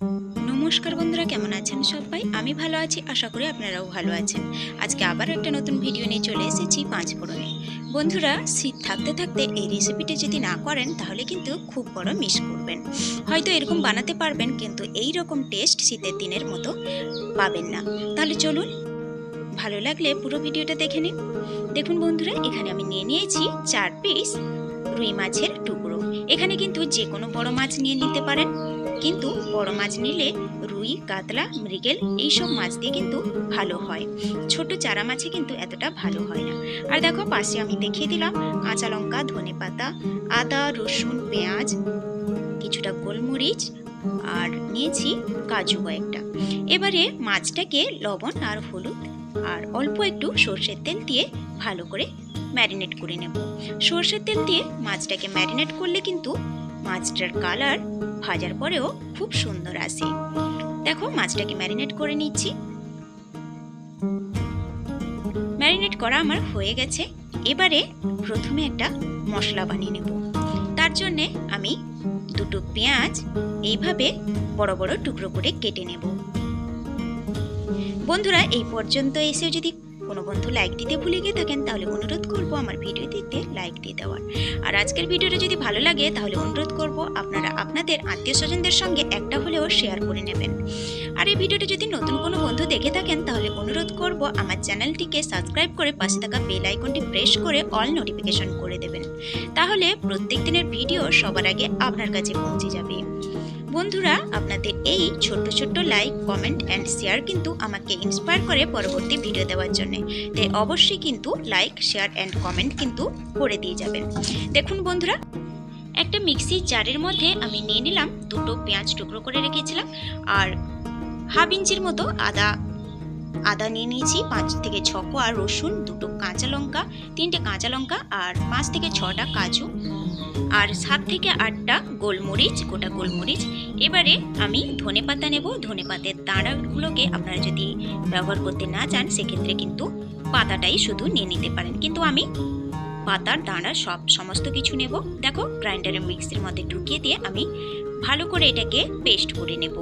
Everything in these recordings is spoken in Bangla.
নমস্কার বন্ধুরা, কেমন আছেন সবাই? আমি ভালো আছি, আশা করি আপনারাও ভালো আছেন। আজকে আবার একটা নতুন ভিডিও নিয়ে চলে এসেছি পাঁচ ফোড়নে। বন্ধুরা, শীত থাকতে থাকতে এই রেসিপিটি যদি না করেন, তাহলে কিন্তু খুব বড় মিস করবেন। হয়তো এরকম বানাতে পারবেন, কিন্তু এই রকম টেস্ট শীতের দিনের মতো পাবেন না। তাহলে চলুন, ভালো লাগলে পুরো ভিডিওটা দেখে নিন। দেখুন বন্ধুরা, এখানে আমি নিয়ে নিয়েছি চার পিস রুই মাছের টুকরো। এখানে কিন্তু যে কোনো বড় মাছ নিয়ে নিতে পারেন। কিন্তু বড় মাছ নিলে রুই, কাতলা, মৃগেল এইসব মাছ দিয়ে কিন্তু ভালো হয়। ছোট চারা মাছে কিন্তু এতটা ভালো হয় না। আর দেখো, পাশে আমি দেখিয়ে দিলাম কাঁচা লঙ্কা, ধনে পাতা, আদা, রসুন, পেঁয়াজ, কিছুটা গোলমরিচ আর নিয়েছি কাজু কয়েকটা। এবারে মাছটাকে লবণ আর হলুদ আর অল্প একটু সর্ষের তেল দিয়ে ভালো করে ম্যারিনেট করে নেব। সর্ষের তেল দিয়ে মাছটাকে ম্যারিনেট করলে কিন্তু মাছটার কালার ভাজার পরেও খুব সুন্দর আসে দেখো, মাছটাকে ম্যারিনেট করে নিচ্ছি। ম্যারিনেট করা আমার হয়ে গেছে। এবারে প্রথমে একটা মশলা বানিয়ে নেব। তার জন্যে আমি দুটো পেঁয়াজ এইভাবে বড় বড় টুকরো করে কেটে নেব। বন্ধুরা, এই পর্যন্ত এসে যদি কোনো বন্ধু লাইক দিতে ভুলে গিয়ে থাকেন, তাহলে অনুরোধ করব আমার ভিডিও দিতে লাইক দিয়ে দেওয়ার। আর আজকের ভিডিওটা যদি ভালো লাগে, তাহলে অনুরোধ করব আপনারা আপনাদের আত্মীয় স্বজনদের সঙ্গে একটা হলেও শেয়ার করে নেবেন। আর এই ভিডিওটা যদি নতুন কোনো বন্ধু দেখে থাকেন, তাহলে অনুরোধ করব আমার চ্যানেলটিকে সাবস্ক্রাইব করে পাশে থাকা বেল আইকনটি প্রেস করে অল নোটিফিকেশন করে দেবেন। তাহলে প্রত্যেক দিনের ভিডিও সবার আগে আপনার কাছে পৌঁছে যাবে। বন্ধুরা, আপনাদের এই ছোট্ট ছোট্ট লাইক কমেন্ট অ্যান্ড শেয়ার কিন্তু আমাকে ইন্সপায়ার করে পরবর্তী ভিডিও দেওয়ার জন্য। তাই অবশ্যই কিন্তু লাইক শেয়ার অ্যান্ড কমেন্ট কিন্তু করে দিয়ে যাবেন। দেখুন বন্ধুরা, একটা মিক্সির জারের মধ্যে আমি নিয়ে নিলাম, দুটো পেঁয়াজ টুকরো করে রেখেছিলাম, আর হাফ ইঞ্চির মতো আদা আদা নিয়ে নিয়েছি, পাঁচ থেকে ছ আর রসুন, দুটো কাঁচা লঙ্কা, তিনটে কাঁচা লঙ্কা, আর পাঁচ থেকে ছটা কাজু। আর সাত থেকে আটটা গোলমরিচ, গোটা গোলমরিচ। এবারে আমি ধনে পাতা নেব। ধনে পাতের দাঁড়াগুলোকে আপনারা যদি ব্যবহার করতে না চান, সেক্ষেত্রে কিন্তু পাতাটাই শুধু নিয়ে নিতে পারেন। কিন্তু আমি পাতার দাঁড়া সব সমস্ত কিছু নেব। দেখো, গ্রাইন্ডারের মিক্সির মধ্যে ঢুকিয়ে দিয়ে আমি ভালো করে এটাকে পেস্ট করে নেব।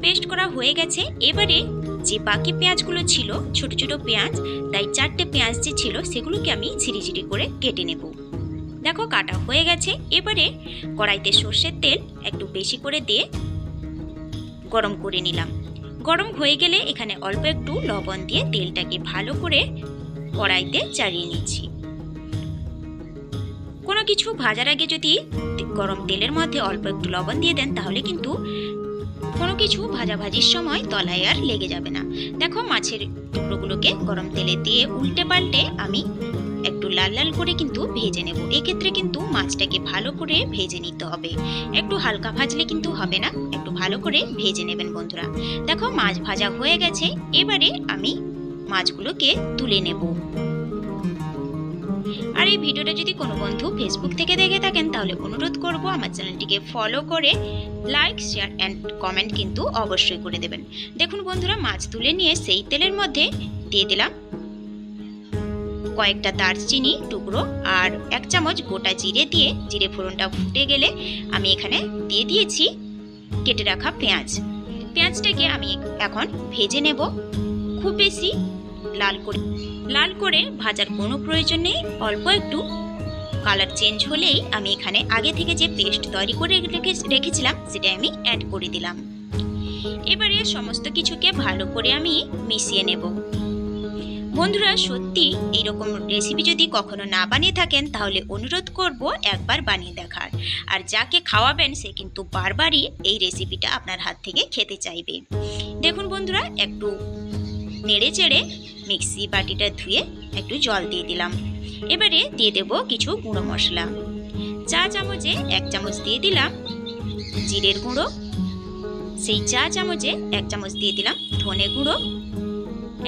পেস্ট করা হয়ে গেছে। এবারে যে বাকি পেঁয়াজগুলো ছিল, ছোট ছোট পেঁয়াজ, তাই চারটে পেঁয়াজ যে ছিল, সেগুলোকে আমি ঝিরি ঝিরি করে কেটে নেব। দেখো, কাটা হয়ে গেছে। এবারে কড়াইতে সর্ষের তেল একটু বেশি করে দিয়ে গরম করে নিলাম। গরম হয়ে গেলে এখানে অল্প একটু লবণ দিয়ে তেলটাকে ভালো করে কড়াইতে চাড়িয়ে নিচ্ছি। কোনো কিছু ভাজার আগে যদি গরম তেলের মধ্যে অল্প একটু লবণ দিয়ে দেন, তাহলে কিন্তু কোনো কিছু ভাজাভাজির সময় তলায় আর লেগে যাবে না। দেখো, মাছের টুকরোগুলোকে গরম তেলে দিয়ে উল্টে পাল্টে আমি একটু লাল লাল করে কিন্তু ভেজে নেব। এক্ষেত্রে কিন্তু মাছটাকে ভালো করে ভেজে নিতে হবে। একটু হালকা ভাজলে কিন্তু হবে না। একটু ভালো করে ভেজে নেবেন বন্ধুরা। দেখো মাছ ভাজা হয়ে গেছে। এবারে আমি মাছগুলোকে তুলে নেব। আর এই ভিডিওটা যদি কোনো বন্ধু ফেসবুক থেকে দেখে থাকেন, তাহলে অনুরোধ করব আমার চ্যানেলটিকে ফলো করে লাইক শেয়ার অ্যান্ড কমেন্ট কিন্তু অবশ্যই করে দেবেন। দেখুন বন্ধুরা, মাছ তুলে নিয়ে সেই তেলের মধ্যে দিয়ে দিলাম। কয়েকটা দারচিনি টুকরো আর এক চামচ গোটা জিরে দিয়ে জিরে ফোড়নটা ফুটে গেলে আমি এখানে দিয়ে দিয়েছি কেটে রাখা পেঁয়াজ। পেঁয়াজটাকে আমি এখন ভেজে নেব। খুব বেশি লাল করে লাল করে ভাজার কোনো প্রয়োজন নেই। অল্প একটু কালার চেঞ্জ হলেই আমি এখানে আগে থেকে যে পেস্ট তৈরি করে রেখে রেখেছিলাম সেটা আমি অ্যাড করে দিলাম। এবারে সমস্ত কিছুকে ভালো করে আমি মিশিয়ে নেব। বন্ধুরা, সত্যি এইরকম রেসিপি যদি কখনো না বানিয়ে থাকেন, তাহলে অনুরোধ করব একবার বানিয়ে দেখার। আর যাকে খাওয়াবেন, সে কিন্তু বারবারই এই রেসিপিটা আপনার হাত থেকে খেতে চাইবে। দেখুন বন্ধুরা, একটু নেড়ে চেড়ে মিক্সি বাটিটা ধুয়ে একটু জল দিয়ে দিলাম। এবারে দিয়ে দেব কিছু গুঁড়ো মশলা। চা চামচে এক চামচ দিয়ে দিলাম জিরের গুঁড়ো। সেই চা চামচে এক চামচ দিয়ে দিলাম ধনে গুঁড়ো।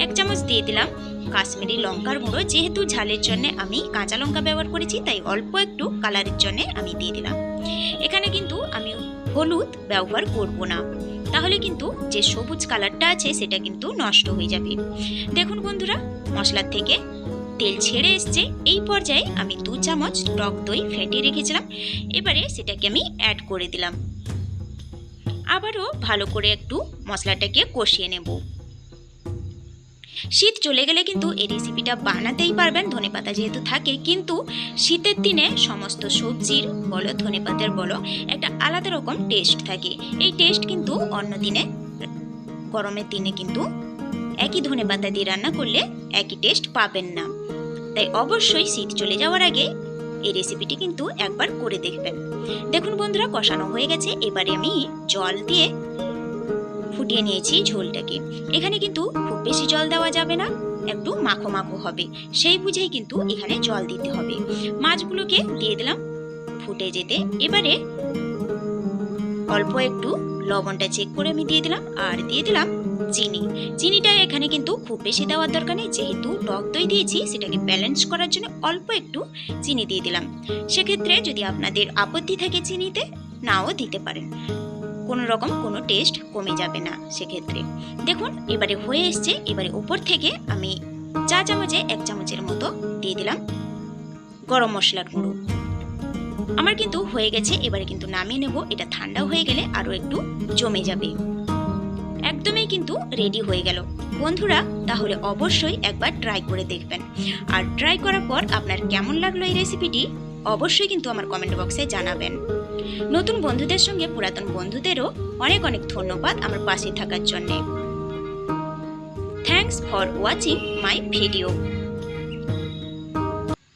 এক চামচ দিয়ে দিলাম কাশ্মীরি লঙ্কার গুঁড়ো। যেহেতু ঝালের জন্য আমি কাঁচা লঙ্কা ব্যবহার করেছি, তাই অল্প একটু কালারের জন্য আমি দিয়ে দিলাম। এখানে কিন্তু আমি হলুদ ব্যবহার করব না। তাহলে কিন্তু যে সবুজ কালারটা আছে, সেটা কিন্তু নষ্ট হয়ে যাবে। দেখুন বন্ধুরা, মশলার থেকে তেল ছেড়ে এসছে। এই পর্যায়ে আমি দু চামচ টক দই ফেটিয়ে রেখেছিলাম। এবারে সেটাকে আমি অ্যাড করে দিলাম। আবারও ভালো করে একটু মশলাটাকে কষিয়ে নেব। শীত চলে গেলে কিন্তু এই রেসিপিটা বানাতেই পারবেন ধনেপাতা যেহেতু থাকে, কিন্তু শীতের দিনে সমস্ত সবজির বলো ধনেপাতার বলো, একটা আলাদা রকম টেস্ট থাকে। এই টেস্ট কিন্তু অন্য দিনে, গরমের দিনে কিন্তু একই ধনেপাতা দিয়ে রান্না করলে একই টেস্ট পাবেন না। তাই অবশ্যই শীত চলে যাওয়ার আগে এই রেসিপিটি কিন্তু একবার করে দেখবেন। দেখুন বন্ধুরা, কষানো হয়ে গেছে। এবারে আমি জল দিয়ে ফুটিয়ে নিয়েছি ঝোলটাকে। এখানে কিন্তু বেশি জল দেওয়া যাবে না, একটু মাখো মাখো হবে। সেই বুঝেই কিন্তু এখানে জল দিতে হবে। মাছগুলোকে দিয়ে দিলাম ফুটে যেতে। এবারে অল্প একটু লবণটা চেক করে আমি দিয়ে দিলাম, আর দিয়ে দিলাম চিনি। চিনিটা এখানে কিন্তু খুব বেশি দেওয়ার দরকার নেই, যেহেতু টক দই দিয়েছি, সেটাকে ব্যালেন্স করার জন্য অল্প একটু চিনি দিয়ে দিলাম। সেক্ষেত্রে যদি আপনাদের আপত্তি থাকে চিনিতে, নাও দিতে পারেন। কোনো রকম কোনো টেস্ট কমে যাবে না সেক্ষেত্রে। দেখুন, এবারে হয়ে এসছে, এবারে উপর থেকে আমি চা চামচে এক চামচের মতো দিয়ে দিলাম গরম মশলার গুঁড়ো। আমার কিন্তু হয়ে গেছে, এবারে কিন্তু নামিয়ে নেব, এটা ঠান্ডা হয়ে গেলে আরও একটু জমে যাবে। একদমই কিন্তু রেডি হয়ে গেল। বন্ধুরা, তাহলে অবশ্যই একবার ট্রাই করে দেখবেন। আর ট্রাই করার পর আপনার কেমন লাগল এই রেসিপিটি অবশ্যই কিন্তু আমার কমেন্ট বক্সে জানাবেন। নতুন বন্ধুদের সঙ্গে পুরাতন বন্ধুদেরও অনেক অনেক ধন্যবাদ আমার পাশে থাকার জন্যে। Thanks for watching my video